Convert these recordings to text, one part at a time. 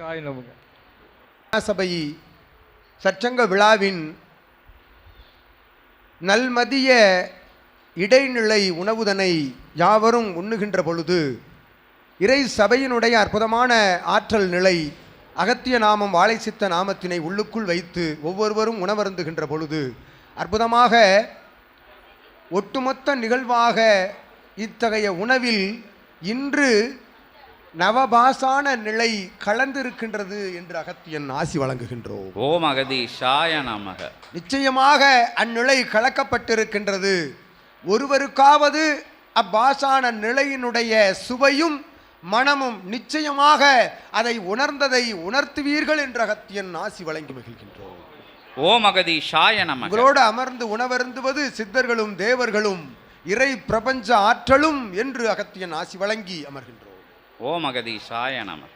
சாய் நமக சபை சற்சங்க விழாவின் நல்மதிய இடைநிலை உணவுதனை யாவரும் உண்ணுகின்ற பொழுது இறை சபையினுடைய அற்புதமான ஆற்றல் நிலை அகத்திய நாமம் வாழை சித்த நாமத்தினை உள்ளுக்குள் வைத்து ஒவ்வொருவரும் உணவருந்துகின்ற பொழுது அற்புதமாக ஒட்டுமொத்த நிகழ்வாக இத்தகைய உணவில் இன்று நவபாசான நிலை கலந்திருக்கின்றது என்று அகத்தியன் ஆசி வழங்குகின்றோம். ஓம் அகதீஷாய நமக. நிச்சயமாக அந்நிலை கலக்கப்பட்டிருக்கின்றது. ஒருவருக்காவது அப்பாசான நிலையினுடைய சுவையும் மனமும் நிச்சயமாக அதை உணர்ந்ததை உணர்த்துவீர்கள் என்று அகத்தியன் ஆசி வழங்கி மகிழ்கின்றோம். ஓம் அகதீஷாய நமக. உங்களோடு அமர்ந்து உணவருந்துவது சித்தர்களும் தேவர்களும் இறை பிரபஞ்ச ஆற்றலும் என்று அகத்தியன் ஆசி வழங்கி அமர்கின்றோம். ஓம் அகதீஷாய நமக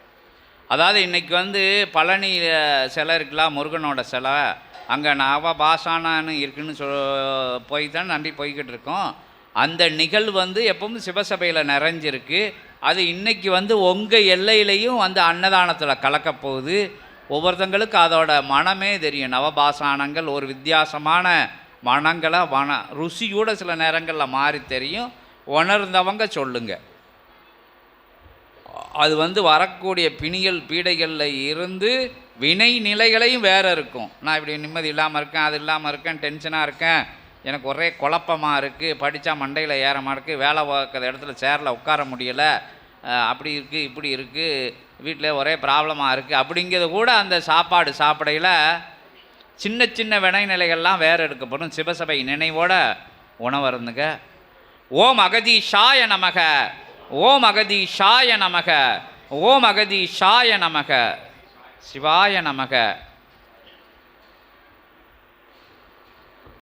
அதாவது இன்னைக்கு வந்து பழனி சிலை இருக்கலாம் முருகனோட சிலை. அங்கே நவ பாசானான்னு இருக்குன்னு சொ போய் தான் நம்பி போய்கிட்டு இருக்கோம். அந்த நிகழ்வு வந்து எப்பவும் சிவசபையில் நிறைஞ்சிருக்கு. அது இன்றைக்கி வந்து உங்கள் எல்லையிலையும் வந்து அன்னதானத்தில் கலக்கப்போகுது ஒவ்வொருத்தங்களுக்கு அதோட மனமே தெரியும். நவபாசானங்கள் ஒரு வித்தியாசமான மனங்களை மன ருசியோடு சில நேரங்களில் மாறி தெரியும். உணர்ந்தவங்க சொல்லுங்கள் அது வந்து வரக்கூடிய பிணிகள் பீடைகளில் இருந்து வினை நிலைகளையும் வேறு இருக்கும். நான் இப்படி நிம்மதி இல்லாமல் இருக்கேன் அது இல்லாமல் இருக்கேன் டென்ஷனாக இருக்கேன் எனக்கு ஒரே குழப்பமாக இருக்குது படித்தா மண்டையில் ஏறமா இருக்குது வேலை பார்க்குற இடத்துல சேரில் உட்கார முடியலை அப்படி இருக்குது இப்படி இருக்குது வீட்டில் ஒரே ப்ராப்ளமாக இருக்குது அப்படிங்கிறது கூட அந்த சாப்பாடு சாப்பிடையில் சின்ன சின்ன வினை நிலைகள்லாம் வேறு எடுக்கப்படும். சிவசபை நினைவோட உணவருந்துங்க ஓம் அகதீஷாய நமக. ஓம் அகதி ஷாய நமக ஓம் அகதி ஷாய நமக சிவாய நமக.